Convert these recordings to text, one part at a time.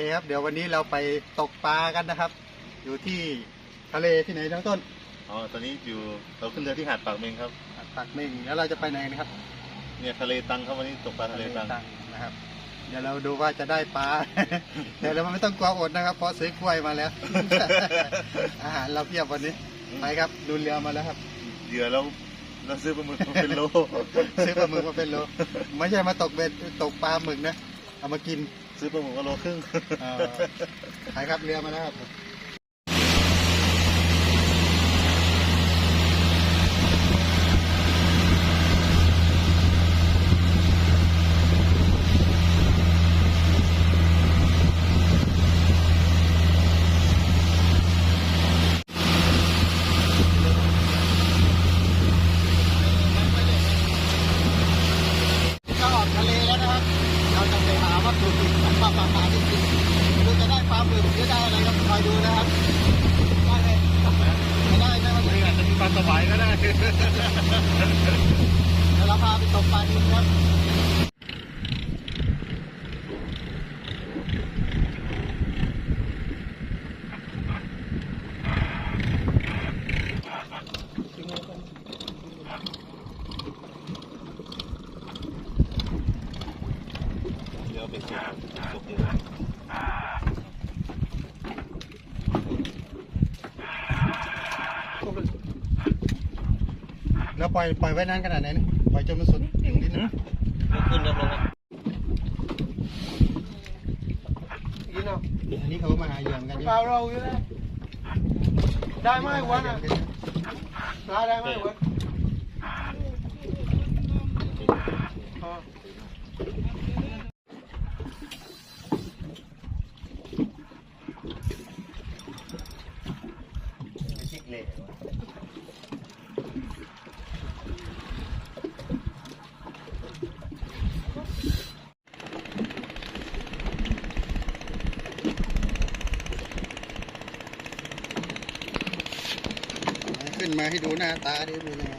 เคครับ เดี๋ยววันนี้เราไปตกปลากันนะครับ อยู่ที่ทะเลที่ไหนน้องต้นอ๋อตอนนี้อยู่เราขึ้นเรือที่หาดปากเมงครับปักเม่งแล้วเราจะไปไหนนะครับเนี่ยทะเลตังครับวันนี้ตกปลาทะเลตังงนะครับ เดี๋ยวเราดูว่าจะได้ปลาแต่เราไม่ต้องกลัวอดนะครับเพราะซื้อกล้วยมาแล้ว อาหารเราเพียบวันนี้ไปครับดูเรือมาแล้วครับเหยื่อเราเราซื้อปลาหมึกมาเป็นโลซื้อปลาหมึกมาเป็นโล ไม่ใช่มาตกเบ็ดตกปลาหมึกนะ เอามากิน ซื้อปลาหมึกมาโลครึ่งเออไปครับเรือมาแล้วครับก็ออกทะเลแล้วนะครับ เราจะไปหาวัตถุดิบข อบปลาปลาปลาที่กินไม่รู้จะได้ควาหมึกหรือได้อะไรครับคอยดูนะครับได้ไหมไม่ได้ไหมครับอาจจะมีปลาสบายก็ได้เดี๋ยวเราพาไปตกปลาดิบครับ เดี๋ยวไปสุกสุกเยอะ แล้วปล่อยปล่อยไว้นานขนาดไหนนี่ปล่อยจนมันสุดถึงดินนะยกขึ้นครับลงครับกินเอาอันนี้เขามาหาเหยื่อเหมือนกันใช่เปไหมล่าเราอยู่เลยได้ไหมวันอะปลาได้ไหมวัน นมาให้ดูหน้าตาดิเป็นยังไง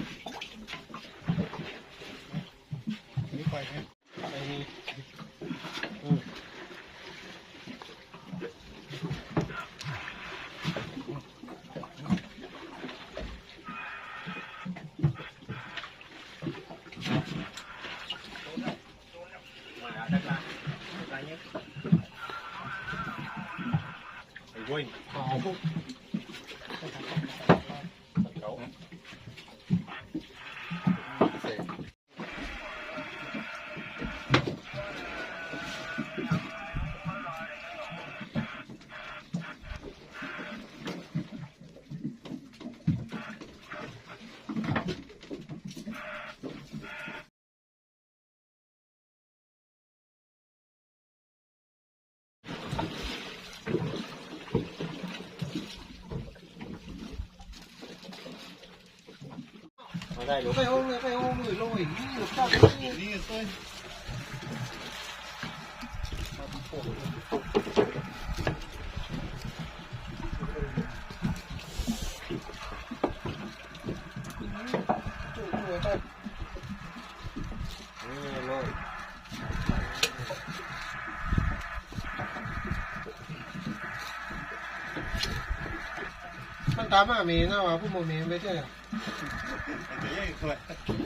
我问你跑步 ได้อยู่ไปห้องเลยไปห้องมือลงอีกนี่อยู่ข้างนี่เต้ยนี่เลยมันตามมาเมนะว่าผู้โมเมไม่ใช่ ごめん。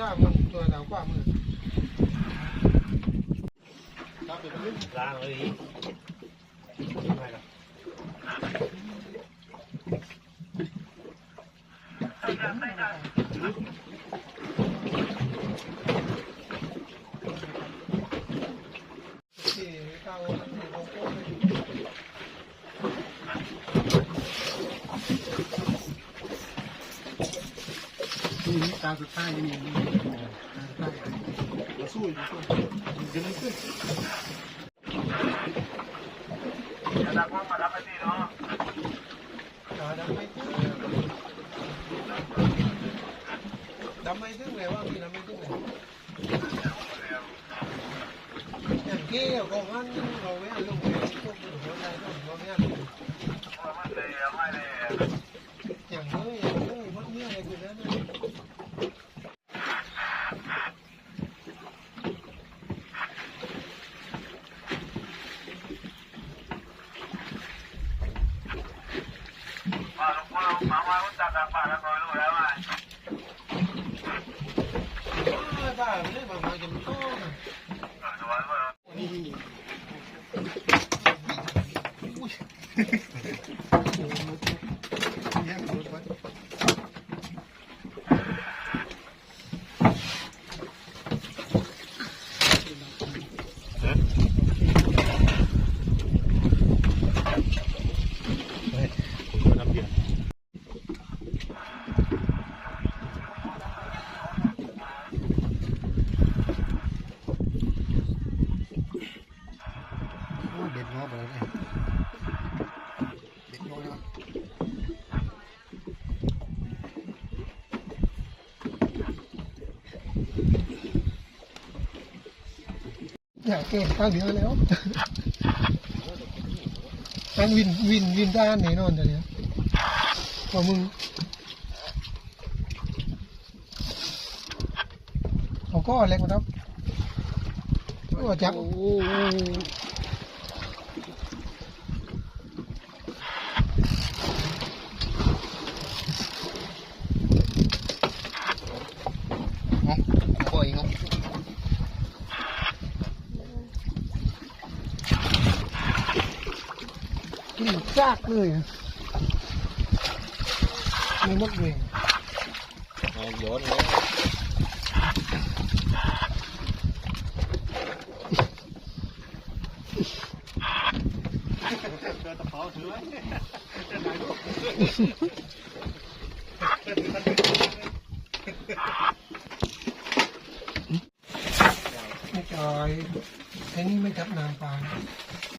กินดีจ้ามันตัวดาวกว่ามือครับเดี๋ยวไปล้างเลยไม่หรอกที่ข้าวมันโกโก้ไม่นี่ตาสุดท้ายนี่ นี่มา para no lograr เด็ดงอไปเลยเด็ดงอแล้วอยากเก่งตั้งเดียวแล้วตั้งวินวินวินด้อันไหนนอนจะเนี่ยพอมึงเอาก็เล็กมาครับก็จับ บ่อยครับกลิ่น ซากเลยอะไม่มดเวงเอาย้อนเลยไม่จอยไอ้นี่ไม่จับนางปลา